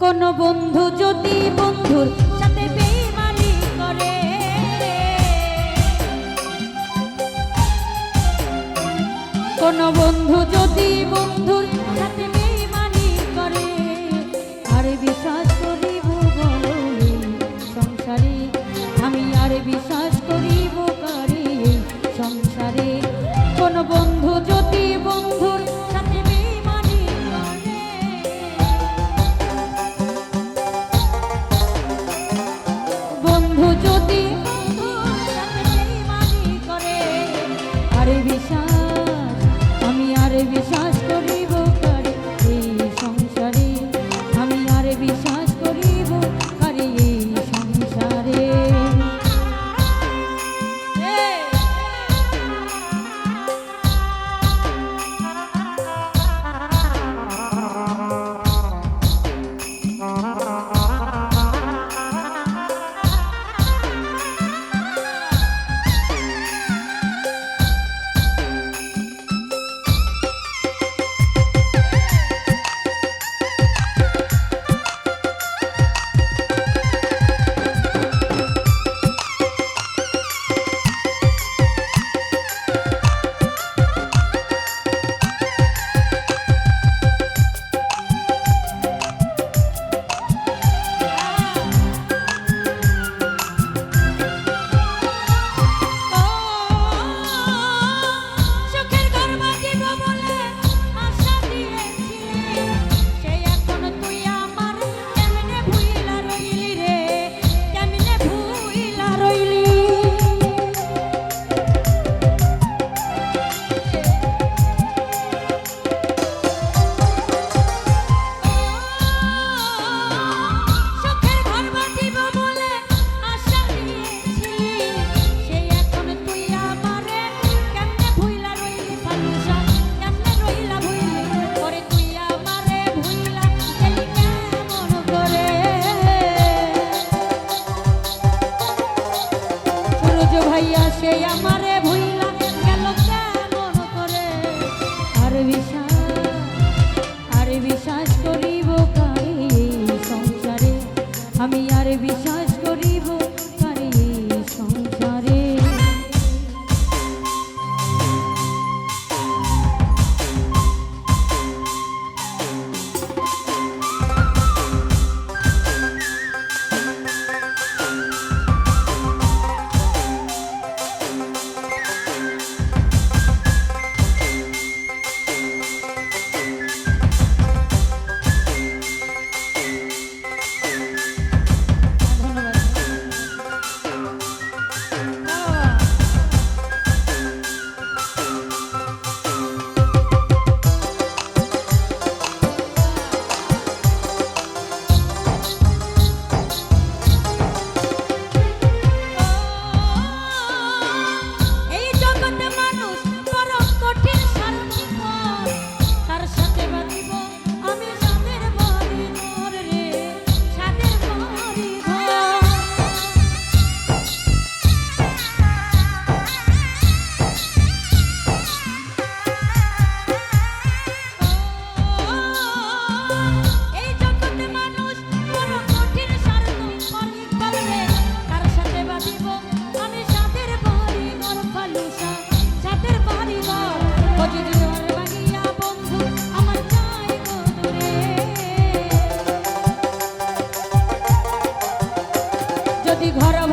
কোন বন্ধু যদি বন্ধুর ভালোবাসে আমার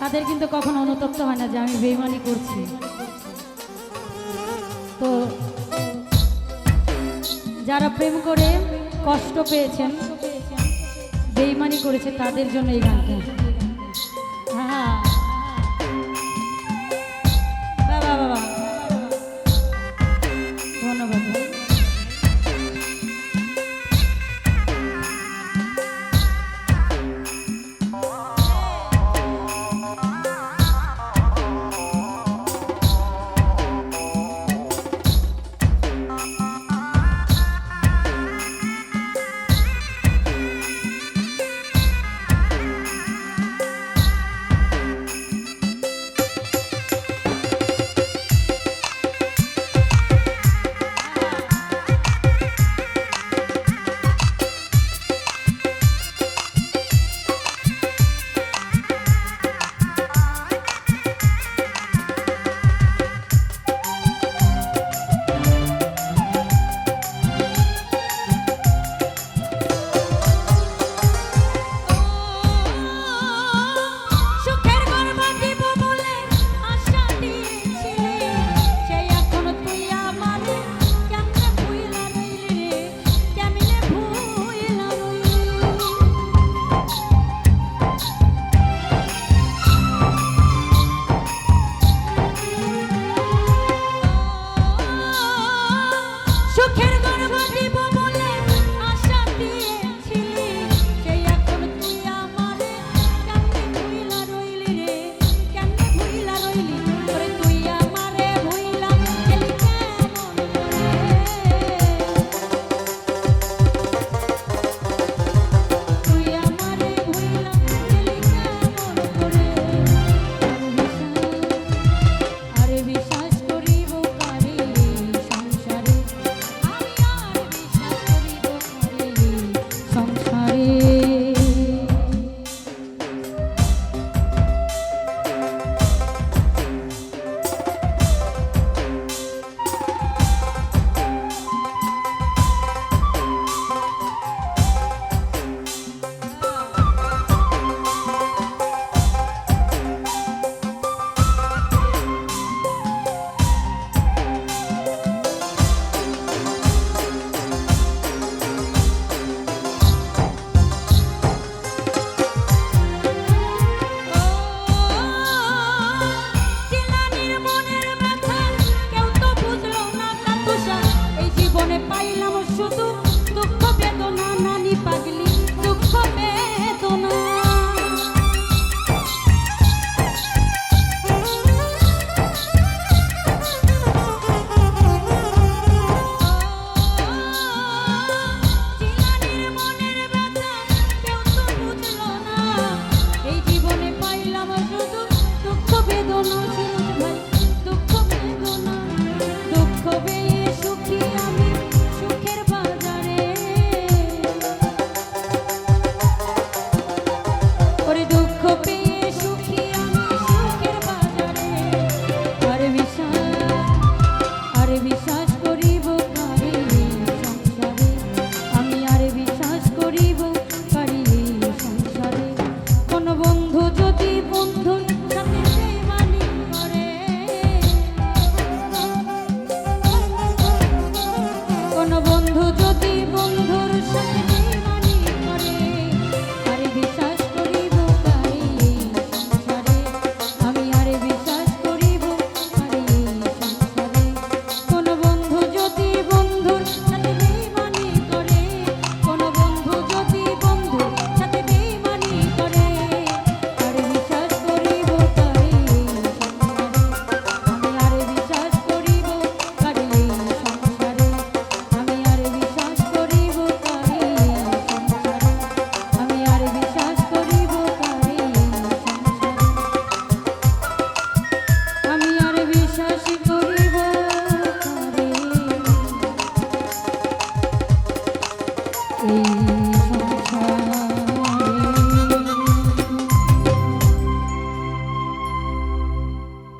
তাদের কিন্তু কখনো অনুতপ্ত হয় না যে আমি বেইমানি করছি। তো যারা প্রেম করে কষ্ট পেয়েছেন, বেইমানি করেছে, তাদের জন্য এই গানটা।